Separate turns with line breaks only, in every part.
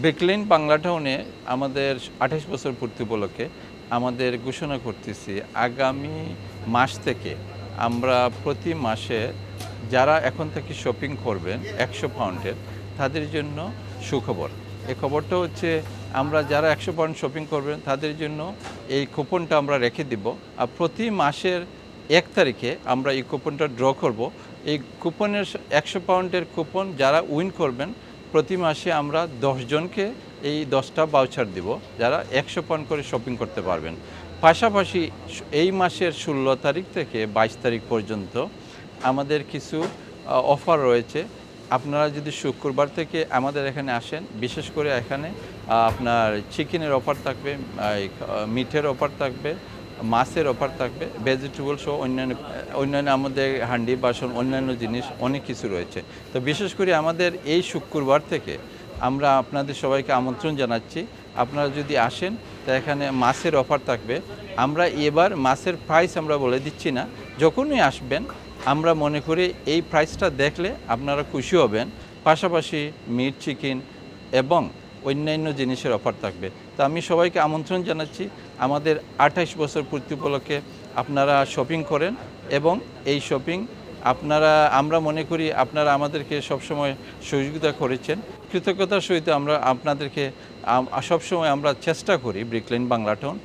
ব্রেকলিন বাংলা টাউনে আমাদের আঠাশ বছর পূর্তি উপলক্ষে আমাদের ঘোষণা করতেছি, আগামী মাস থেকে আমরা প্রতি মাসে যারা এখন থেকে শপিং করবেন একশো পাউন্ডের, তাদের জন্য সুখবর। এই খবরটা হচ্ছে আমরা যারা একশো পাউন্ড শপিং করবেন, তাদের জন্য এই কুপনটা আমরা রেখে দিব। আর প্রতি মাসের এক তারিখে আমরা এই কুপনটা ড্র করব। এই কুপনের একশো পাউন্ডের কুপন যারা উইন করবেন প্রতি মাসে আমরা জনকে এই দশটা বাউচার দিব, যারা একশো পাউন্ড করে শপিং করতে পারবেন। পাশাপাশি এই মাসের ষোলো তারিখ থেকে বাইশ তারিখ পর্যন্ত আমাদের কিছু অফার রয়েছে। আপনারা যদি শুক্রবার থেকে আমাদের এখানে আসেন, বিশেষ করে এখানে আপনার চিকেনের অফার থাকবে মিঠের অফার থাকবে মাছের অফার থাকবে ভেজিটেবল সহ অন্যান্য অন্যান্য আমাদের হান্ডি বাসন, অন্যান্য জিনিস, অনেক কিছু রয়েছে। তো বিশেষ করে আমাদের এই শুক্রবার থেকে আমরা আপনাদের সবাইকে আমন্ত্রণ জানাচ্ছি। আপনারা যদি আসেন, তা এখানে মাছের অফার থাকবে। আমরা এবার মাছের প্রাইস আমরা বলে দিচ্ছি না। যখনই আসবেন, আমরা মনে করি এই প্রাইসটা দেখলে আপনারা খুশি হবেন। পাশাপাশি মিট চিকেন এবং অন্যান্য জিনিসের অফার থাকবে। তো আমি সবাইকে আমন্ত্রণ জানাচ্ছি, আমাদের আঠাশ বছর পূর্তি উপলক্ষে আপনারা শপিং করেন এবং এই শপিং আপনারা, আমরা মনে করি আপনারা আমাদেরকে সবসময় সহযোগিতা করেছেন। কৃতজ্ঞতার সহিত আমরা আপনাদেরকে সবসময় আমরা চেষ্টা করি ব্রিকলেন বাংলা টাউন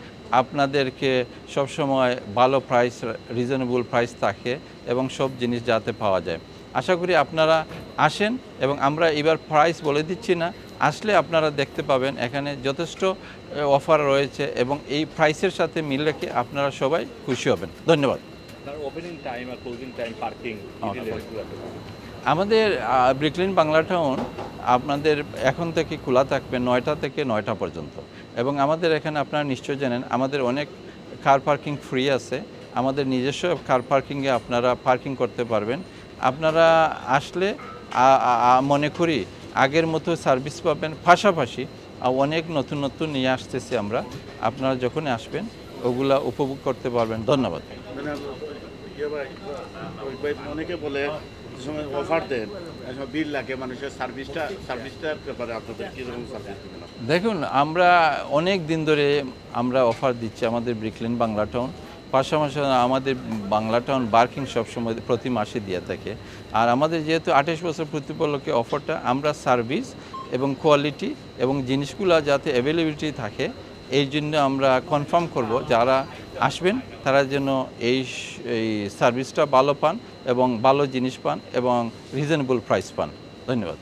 আপনাদেরকে সবসময় ভালো প্রাইস রিজনেবল প্রাইস থাকে এবং সব জিনিস যাতে পাওয়া যায়। আশা করি আপনারা আসেন এবং আমরা এবার প্রাইস বলে দিচ্ছি না। আসলে আপনারা দেখতে পাবেন এখানে যথেষ্ট অফার রয়েছে এবং এই প্রাইসের সাথে মিল রেখে আপনারা সবাই খুশি হবেন। ধন্যবাদ। আমাদের ব্রিকলিন বাংলা টাউন আপনাদের এখন থেকে খোলা থাকবে নয়টা থেকে নয়টা পর্যন্ত। এবং আমাদের এখানে আপনারা নিশ্চয় জানেন আমাদের অনেক কার পার্কিং ফ্রি আছে। আমাদের নিজস্ব কার পার্কিংয়ে আপনারা পার্কিং করতে পারবেন। আপনারা আসলে মনে করি আগের মতো সার্ভিস পাবেন। পাশাপাশি অনেক নতুন নতুন নিয়ে আসতেছি আমরা। আপনারা যখন আসবেন ওগুলা উপভোগ করতে পারবেন। ধন্যবাদ।
অনেকে বলে সময় অফার দেন বিল লাগে মানুষের সার্ভিসটা সার্ভিসটার ব্যাপারে আপনাদের কীরকম সার্ভিস
দেখুন আমরা অনেক দিন ধরে আমরা অফার দিচ্ছি আমাদের ব্রিকলিন বাংলা টাউন পাশাপাশি আমাদের বাংলা টাউন বার্কিং সবসময় প্রতি মাসে দিয়ে থাকে। আর আমাদের যেহেতু আঠাশ বছর প্রতিপলকে অফারটা আমরা সার্ভিস এবং কোয়ালিটি এবং জিনিসগুলো যাতে অ্যাভেলেবিলিটি থাকে, এই জন্য আমরা কনফার্ম করব যারা আসবেন, তারা যেন এই এই সার্ভিসটা ভালো পান এবং ভালো জিনিস পান এবং রিজনেবল প্রাইস পান। ধন্যবাদ।